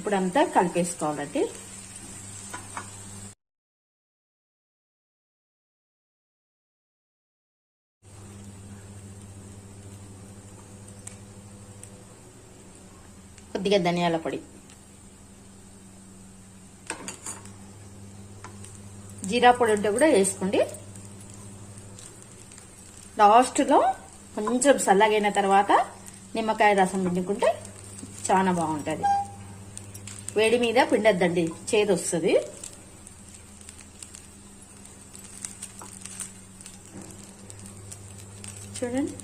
ఇప్పుడు అంతా కలిపేసుకోవాలండి కొద్దిగా ధనియాల పొడి. జీరా పొడి ఉంటే కూడా వేసుకోండి. లాస్ట్లో కొంచెం చల్లగైన తర్వాత నిమ్మకాయ రసం పిండుకుంటే చాలా బాగుంటుంది. వేడి మీద పిండద్దండి. చేదు వస్తుంది చూడండి.